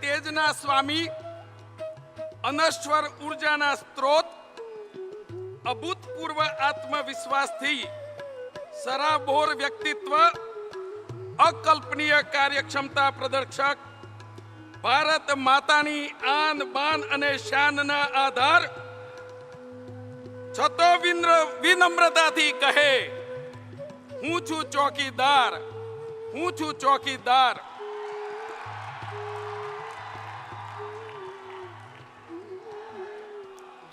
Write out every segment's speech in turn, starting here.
તેજના સ્વામી અનશ્વર ઉર્જાના સ્ત્રોત અભૂતપૂર્વ આત્મવિશ્વાસથી સરાબોર વ્યક્તિત્વ અકલ્પનીય કાર્યક્ષમતા પ્રદર્શક ભારત માતાની આન બાન અને શાનના આધાર છતો વિન્દ્ર- વિનમ્રતાથી કહે હું છું ચોકીદાર હું છું ચોકીદાર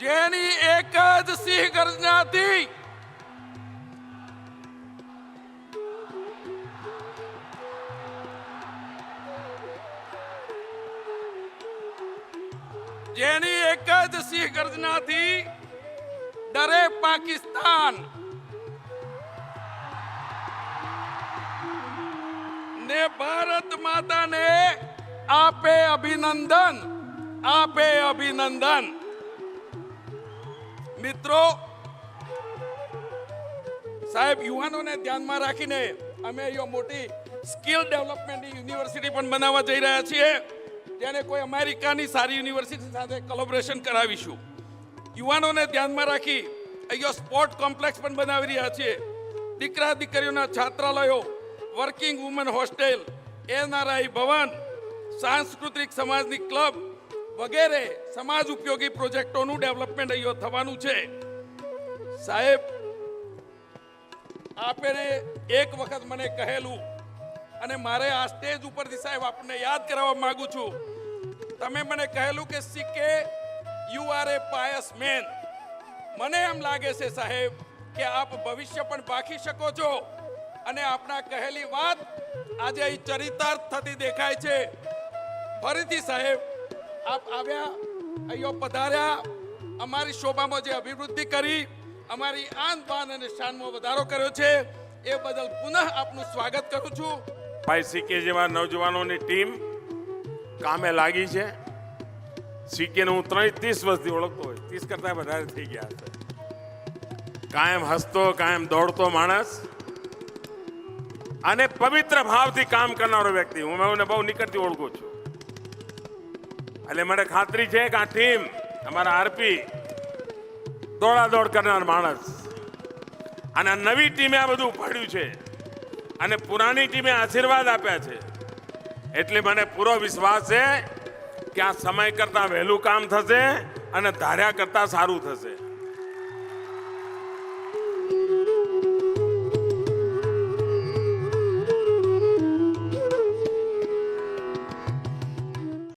જેની એક જ સિંહ ગર્જનાથી જેની એક જ સિંહ ગર્જનાથી ડરે પાકિસ્તાન. ને ભારત માતાને આપે અભિનંદન આપે અભિનંદન. મિત્રો, સાહેબ, યુવાનોને ધ્યાનમાં રાખીને અમે અહીંયા મોટી સ્કિલ ડેવલપમેન્ટ યુનિવર્સિટી પણ બનાવવા જઈ રહ્યા છીએ. જેને કોઈ અમેરિકાની સારી યુનિવર્સિટી સાથે કોલોબરેશન કરાવીશું. યુવાનોને ધ્યાનમાં રાખી અહીંયા સ્પોર્ટ કોમ્પ્લેક્સ પણ બનાવી રહ્યા છીએ. દીકરા, દીકરીઓના છાત્રાલયો, વર્કિંગ વુમન હોસ્ટેલ એનઆરઆઈ ભવન, સાંસ્કૃતિક સમાજની ક્લબ વગેરે સમાજ ઉપયોગી પ્રોજેક્ટોનું ડેવલપમેન્ટ અહીંયા થવાનું છે. સાહેબ આપે એક વખત મને કહેલું અને મારે આ સ્ટેજ ઉપરથી સાહેબ આપને યાદ કરાવવા માંગુ છું. તમે મને કહેલું કે સિક્કે you are a pious man મને એમ લાગે છે સાહેબ કે આપ ભવિષ્ય પણ બાકી શકો છો અને આપના કહેલી વાત આજે અહીં ચરિતાર્થ થતી દેખાય છે. ફરીથી સાહેબ આપ આવ્યા અહીંયા પધાર્યા, અમારી શોભામાં જે અભિવૃદ્ધિ કરી, અમારી આન બાન અને શાનમાં વધારો કર્યો છે, એ બદલ પુનઃ આપનું સ્વાગત કરું છું. ભાઈ સીકે જેવા નવજવાનોની ટીમ કામે લાગી છે. સીકેને હું ત્રણ ત્રીસ વર્ષથી ઓળખતો હોય, ત્રીસ કરતા વધારે થઈ ગયા છે. કાયમ હસતો, કાયમ દોડતો માણસ અને પવિત્ર ભાવથી કામ કરનારો વ્યક્તિ. હું એને બહુ નિકટથી ઓળખું છું. એટલે મને ખાતરી છે કે આ ટીમ અમારા આરપી દોડાદોડ કરનાર માણસ. અને આ નવી ટીમે આ બધું ઉપાડ્યું છે. અને પુરાની ટીમે આશીર્વાદ આપ્યા છે. એટલે મને પૂરો વિશ્વાસ છે કે આ સમય કરતા વહેલું કામ થશે અને ધાર્યા કરતા સારું થશે.